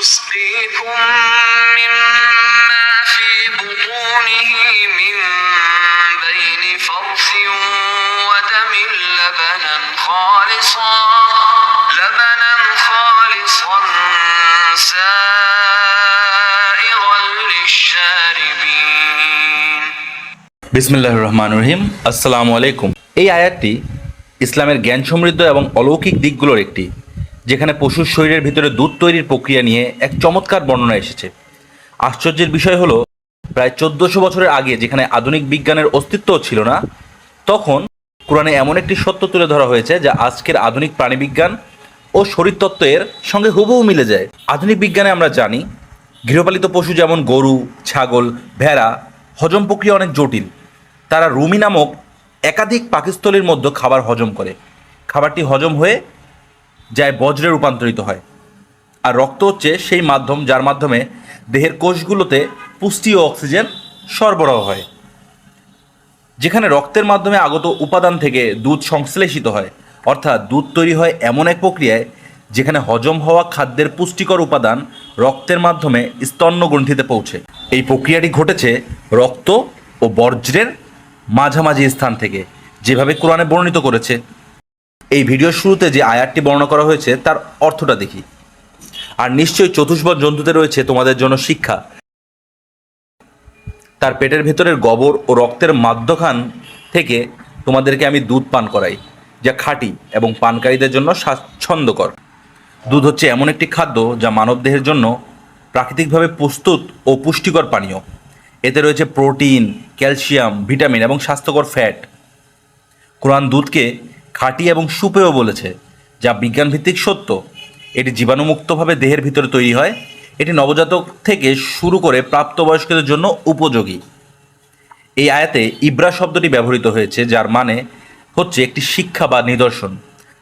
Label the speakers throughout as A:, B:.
A: نسقيكم مما في بطونه من بين فرث ودم لبنا خالصا لبنا خالصا سائغا للشاربين
B: বিসমিল্লাহ রহমান রহিম আসসালামু আলাইকুম এই আয়াতটি ইসলামের জ্ঞান সমৃদ্ধ এবং অলৌকিক দিকগুলোর একটি যেখানে পশুর শরীরের ভিতরে দুধ তৈরির প্রক্রিয়া নিয়ে এক চমৎকার বর্ণনা এসেছে। আশ্চর্যের বিষয় হলো, প্রায় চোদ্দশো বছরের আগে যেখানে আধুনিক বিজ্ঞানের অস্তিত্বও ছিল না, তখন কোরআনে এমন একটি সত্য তুলে ধরা হয়েছে যা আজকের আধুনিক প্রাণীবিজ্ঞান ও শরীরতত্ত্বের সঙ্গে হুবহু মিলে যায়। আধুনিক বিজ্ঞানে আমরা জানি, গৃহপালিত পশু যেমন গরু, ছাগল, ভেড়া, হজম প্রক্রিয়া অনেক জটিল। তারা রুমি নামক একাধিক পাকিস্থলীর মধ্যে খাবার হজম করে। খাবারটি হজম হয়ে যায় বজ্রে রূপান্তরিত হয়। আর রক্ত হচ্ছে সেই মাধ্যম যার মাধ্যমে দেহের কোষগুলোতে পুষ্টি ও অক্সিজেন সরবরাহ হয়। যেখানে রক্তের মাধ্যমে আগত উপাদান থেকে দুধ সংশ্লেষিত হয়। অর্থাৎ দুধ তৈরি হয় এমন এক প্রক্রিয়ায় যেখানে হজম হওয়া খাদ্যের পুষ্টিকর উপাদান রক্তের মাধ্যমে স্তন্য গ্রন্থিতে পৌঁছে। এই প্রক্রিয়াটি ঘটেছে রক্ত ও বর্জ্যের মাঝামাঝি স্থান থেকে, যেভাবে কোরআনে বর্ণিত করেছে। এই ভিডিওর শুরুতে যে আয়াতটি বর্ণনা করা হয়েছে, তার অর্থটা দেখি। আর নিশ্চয়ই চতুষ্পদ জন্তুতে রয়েছে তোমাদের জন্য শিক্ষা। তার পেটের ভেতরের গোবর ও রক্তের মাধ্যখান থেকে তোমাদেরকে আমি দুধ পান করাই, যা খাঁটি এবং পানকারীদের জন্য স্বাচ্ছন্দ্যকর। দুধ হচ্ছে এমন একটি খাদ্য যা মানবদেহের জন্য প্রাকৃতিকভাবে প্রস্তুত ও পুষ্টিকর পানীয়। এতে রয়েছে প্রোটিন, ক্যালসিয়াম, ভিটামিন এবং স্বাস্থ্যকর ফ্যাট। কোরআন দুধকে খাঁটি এবং সুপেয় বলেছে, যা বিজ্ঞানভিত্তিক সত্য। এটি জীবাণুমুক্তভাবে দেহের ভিতরে তৈরি হয়। এটি নবজাতক থেকে শুরু করে প্রাপ্তবয়স্কদের জন্য উপযোগী। এই আয়াতে ইব্রা শব্দটি ব্যবহৃত হয়েছে, যার মানে হচ্ছে একটি শিক্ষা বা নিদর্শন।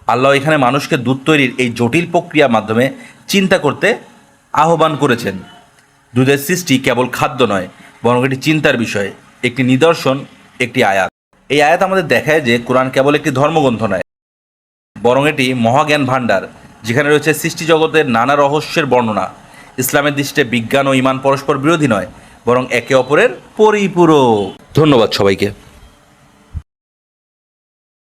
B: আল্লাহ এখানে মানুষকে দুধ তৈরির এই জটিল প্রক্রিয়ার মাধ্যমে চিন্তা করতে আহ্বান করেছেন। দুধের সৃষ্টি কেবল খাদ্য নয়, বরং এটি চিন্তার বিষয়, একটি নিদর্শন, একটি আয়াত। এই আয়াত আমাদের দেখায় যে কোরআন কেবল একটি ধর্মগ্রন্থ নয়, বরং এটি মহাজ্ঞান ভাণ্ডার, যেখানে রয়েছে সৃষ্টি জগতের নানা রহস্যের বর্ণনা। ইসলামের দৃষ্টিতে বিজ্ঞান ও ইমান পরস্পর বিরোধী নয়, বরং একে অপরের পরিপূরক। ধন্যবাদ সবাইকে।